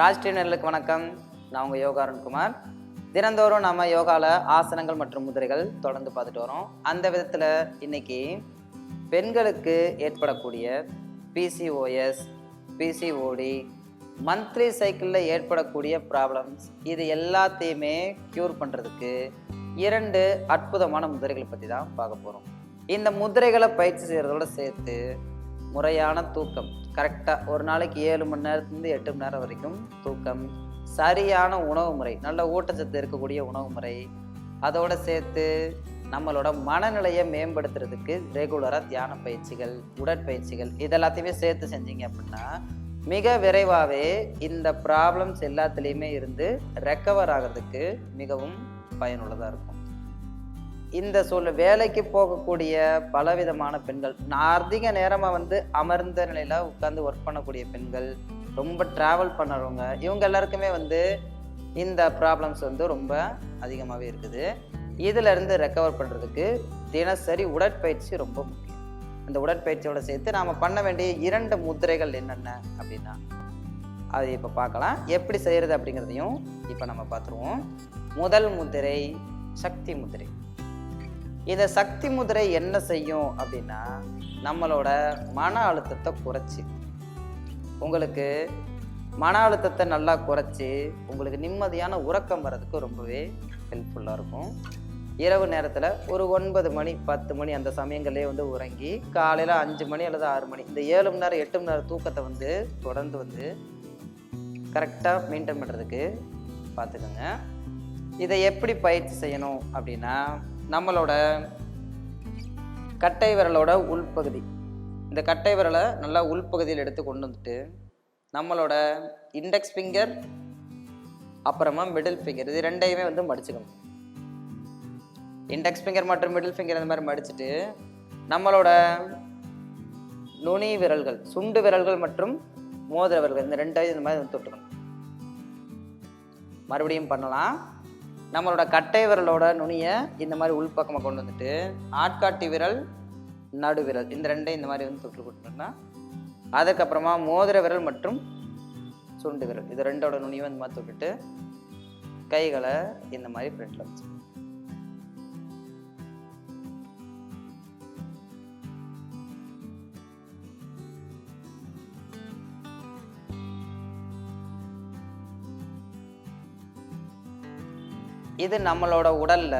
ராஷ்டிரியர்களுக்கு வணக்கம். நான் உங்கள் யோகா அருண்குமார். தினந்தோறும் நம்ம யோகாவில் ஆசனங்கள் மற்றும் முதிரைகள் தொடர்ந்து பார்த்துட்டு வரோம். அந்த விதத்தில் இன்னைக்கு பெண்களுக்கு ஏற்படக்கூடிய பிசிஓஎஸ் பிசிஓடி மந்த்லி சைக்கிளில் ஏற்படக்கூடிய ப்ராப்ளம்ஸ் இது எல்லாத்தையுமே க்யூர் பண்ணுறதுக்கு இரண்டு அற்புதமான முதிரைகளை பற்றி தான் பார்க்க போகிறோம் இந்த முதிரைகளை பயிற்சி செய்கிறதோட சேர்த்து முறையான தூக்கம். கரெக்டாக ஒரு நாளைக்கு ஏழு மணி நேரத்துலேருந்து எட்டு மணி நேரம் வரைக்கும் தூக்கம். சரியான உணவு முறை நல்ல ஊட்டச்சத்து இருக்கக்கூடிய உணவு முறை. அதோடு சேர்த்து நம்மளோட மனநிலையை மேம்படுத்துறதுக்கு ரெகுலராக தியான பயிற்சிகள் உடற்பயிற்சிகள் இதெல்லாத்தையுமே சேர்த்து செஞ்சீங்க அப்படின்னா மிக விரைவாகவே இந்த ப்ராப்ளம்ஸ் எல்லாத்துலேயுமே இருந்து ரெக்கவர் ஆகிறதுக்கு மிகவும் பயனுள்ளதாக இருக்கும். இந்த சூழ்நிலை வேலைக்கு போகக்கூடிய பலவிதமான பெண்கள் நான் அதிக நேரமாக வந்து அமர்ந்த நிலையில் உட்காந்து ஒர்க் பண்ணக்கூடிய பெண்கள் ரொம்ப ட்ராவல் பண்ணுறவங்க இவங்க எல்லாருக்குமே வந்து இந்த ப்ராப்ளம்ஸ் வந்து ரொம்ப அதிகமாகவே இருக்குது. இதிலிருந்து ரெக்கவர் பண்ணுறதுக்கு தினசரி உடற்பயிற்சி ரொம்ப முக்கியம். அந்த உடற்பயிற்சியோடு சேர்த்து நாம் பண்ண வேண்டிய இரண்டு முத்திரைகள் என்னென்ன அப்படின்னா அது இப்போ பார்க்கலாம். எப்படி செய்கிறது அப்படிங்கிறதையும் இப்போ நம்ம பார்த்துருவோம். முதல் முதிரை சக்தி முதிரை. இந்த சக்தி முதிரை என்ன செய்யும் அப்படின்னா நம்மளோட மன அழுத்தத்தை குறைச்சி. உங்களுக்கு மன அழுத்தத்தை நல்லா குறைச்சி உங்களுக்கு நிம்மதியான உறக்கம் வர்றதுக்கு ரொம்பவே ஹெல்ப்ஃபுல்லாக இருக்கும். இரவு நேரத்தில் ஒரு ஒன்பது மணி பத்து மணி அந்த சமயங்களே வந்து உறங்கி காலையில் அஞ்சு மணி அல்லது ஆறு மணி இந்த ஏழு மணி நேரம் எட்டு மணி நேரம் தூக்கத்தை வந்து தொடர்ந்து வந்து கரெக்டாக மெயின்டைன் பண்ணுறதுக்கு பார்த்துக்கோங்க இதை எப்படி பயிற்சி செய்யணும் அப்படின்னா நம்மளோட கட்டை விரலோட உள்பகுதி. இந்த கட்டை விரலை நல்லா உள்பகுதியில் எடுத்து கொண்டு வந்துட்டு நம்மளோட இண்டெக்ஸ் ஃபிங்கர் அப்புறமா மிடில் ஃபிங்கர் இது ரெண்டையுமே வந்து மடிச்சுக்கணும். இண்டெக்ஸ் ஃபிங்கர் மற்றும் மிடில் ஃபிங்கர் இந்த மாதிரி மடிச்சுட்டு நம்மளோட நுனி விரல்கள் சுண்டு விரல்கள் மற்றும் மோதிர விரல்கள் இந்த ரெண்டையும் இந்த மாதிரி வந்து தொட்டுக்கணும். மறுபடியும் பண்ணலாம். நம்மளோட கட்டை விரலோட நுனியை இந்த மாதிரி உள்பக்கமாக கொண்டு வந்துட்டு ஆட்காட்டி விரல் நடு விரல் இந்த ரெண்டையும் இந்த மாதிரி வந்து தொட்டு கொடுத்தோம்னா அதுக்கப்புறமா மோதிர விரல் மற்றும் சுண்டு விரல் இது ரெண்டோட நுனியும் இந்த மாதிரி தொட்டுட்டு கைகளை இந்த மாதிரி ஃப்ரண்ட்ல வச்சுக்கணும். இது நம்மளோட உடல்ல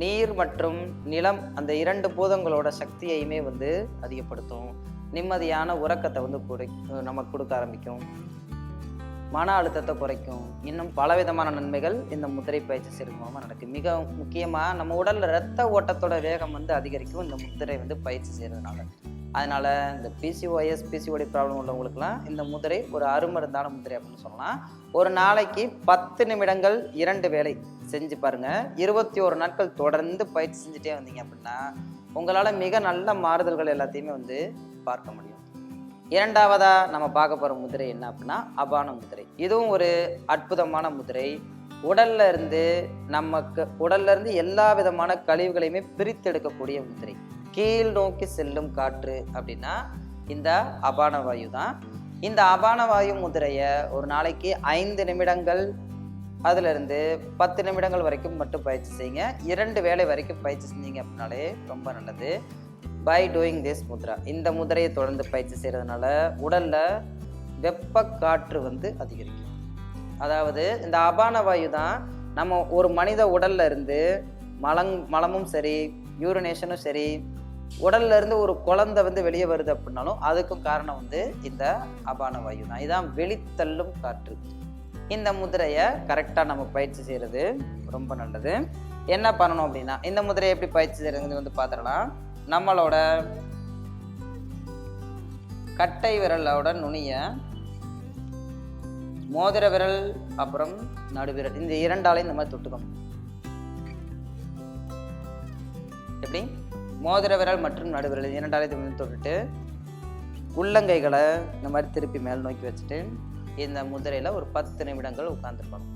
நீர் மற்றும் நிலம் அந்த இரண்டு பூதங்களோட சக்தியையுமே வந்து அதிகப்படுத்தும். நிம்மதியான உறக்கத்தை வந்து குறை நமக்கு கொடுக்க ஆரம்பிக்கும். மன அழுத்தத்தை குறைக்கும். இன்னும் பலவிதமான நன்மைகள் இந்த முத்திரை பயிற்சி செய்கிறது மூலமாக நடக்கும் மிக முக்கியமாக நம்ம உடலில் ரத்த ஓட்டத்தோட வேகம் வந்து அதிகரிக்கும். இந்த முத்திரை வந்து பயிற்சி செய்கிறதுனால அதனால் இந்த பிசிஓஎஸ் பிசிஓடி ப்ராப்ளம் உள்ளவங்களுக்குலாம் இந்த முதிரை ஒரு அருமருந்தான முதிரை அப்படின்னு சொல்லலாம். ஒரு நாளைக்கு பத்து நிமிடங்கள் இரண்டு வேலை செஞ்சு பாருங்கள் இருபத்தி ஒரு நாட்கள் தொடர்ந்து பயிற்சி செஞ்சுட்டே வந்தீங்க அப்படின்னா உங்களால் மிக நல்ல மாறுதல்கள் எல்லாத்தையுமே வந்து பார்க்க முடியும். இரண்டாவதாக நம்ம பார்க்க போகிற முதிரை என்ன அப்படின்னா அபான முதிரை. இதுவும் ஒரு அற்புதமான முதிரை. உடல்ல இருந்து நமக்கு உடல்ல இருந்து எல்லா விதமான கழிவுகளையுமே பிரித்தெடுக்கக்கூடிய முதிரை. கீழ் நோக்கி செல்லும் காற்று அப்படின்னா இந்த அபான வாயு தான். இந்த அபான வாயு முதிரையை ஒரு நாளைக்கு ஐந்து நிமிடங்கள் அதிலிருந்து பத்து நிமிடங்கள் வரைக்கும் மட்டும் பயிற்சி செய்யுங்க. இரண்டு வேலை வரைக்கும் பயிற்சி செஞ்சீங்க அப்படின்னாலே ரொம்ப நல்லது. பை டூயிங் திஸ் முத்ரா இந்த முதிரையை தொடர்ந்து பயிற்சி செய்கிறதுனால உடலில் வெப்ப காற்று வந்து அதிகரிக்கும். அதாவது இந்த அபான வாயு தான் நம்ம ஒரு மனித உடல்ல இருந்து மலங் மலமும் சரி யூரினேஷனும் சரி உடல்ல இருந்து ஒரு குழந்தை வந்து வெளியே வருது அப்படின்னாலும் அதுக்கும் காரணம் வந்து இந்த அபான வாயு தான். இதான் வெளித்தள்ளும் காற்று. இந்த முதிரையை கரெக்டாக நம்ம பயிற்சி செய்கிறது ரொம்ப நல்லது. என்ன பண்ணணும் அப்படின்னா இந்த முதிரையை எப்படி பயிற்சி செய்யறது வந்து பார்த்துடலாம். நம்மளோட கட்டை விரலோட நுனியை மோதிர விரல் அப்புறம் நடுவிரல் இந்த இரண்டாலையும் இந்த மாதிரி தொட்டுக்கணும். எப்படி? மோதிர விரல் மற்றும் நடுவிரல் இந்த இரண்டாலையும் தொட்டுட்டு உள்ளங்கைகளை இந்த மாதிரி திருப்பி மேல் நோக்கி வச்சுட்டு இந்த முதிரையில ஒரு பத்து நிமிடங்கள் உட்கார்ந்துருக்கணும்.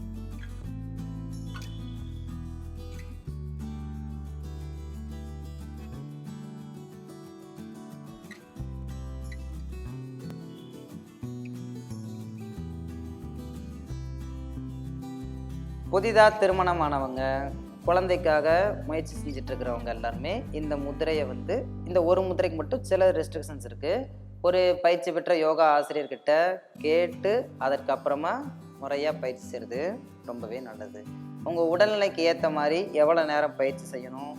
புதிதாக திருமணமானவங்க குழந்தைக்காக முயற்சி செஞ்சுட்டு இருக்கிறவங்க எல்லாருமே இந்த முதிரையை வந்து இந்த ஒரு முதிரைக்கு மட்டும் சில ரெஸ்ட்ரிக்ஷன்ஸ் இருக்குது ஒரு பயிற்சி பெற்ற யோகா ஆசிரியர்கிட்ட கேட்டு அதற்கப்புறமா முறையாக பயிற்சி செய்கிறது ரொம்பவே நல்லது. உங்கள் உடல்நிலைக்கு ஏற்ற மாதிரி எவ்வளோ நேரம் பயிற்சி செய்யணும்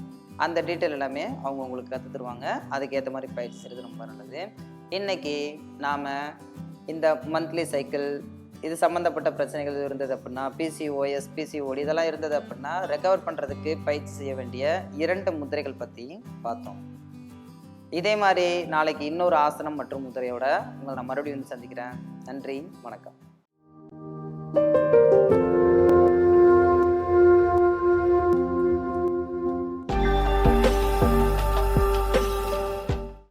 அந்த டீட்டெயில் எல்லாமே அவங்க உங்களுக்கு கற்று தருவாங்க. அதுக்கேற்ற மாதிரி பயிற்சி செய்கிறது ரொம்ப நல்லது. இன்றைக்கி நாம் இந்த மந்த்லி சைக்கிள் இது சம்மந்தப்பட்ட பிரச்சனைகள் இருந்தது அப்படின்னா பிசிஓஎஸ் பிசிஓடி இதெல்லாம் இருந்தது அப்படின்னா ரெக்கவர் பண்ணுறதுக்கு பயிற்சி செய்ய வேண்டிய இரண்டு முதிரைகள் பற்றி பார்த்தோம். இதே மாதிரி நாளைக்கு இன்னொரு ஆசனம் மற்றும் முதிரையோட உங்களை நான் மறுபடியும் வந்து சந்திக்கிறேன். நன்றி வணக்கம்.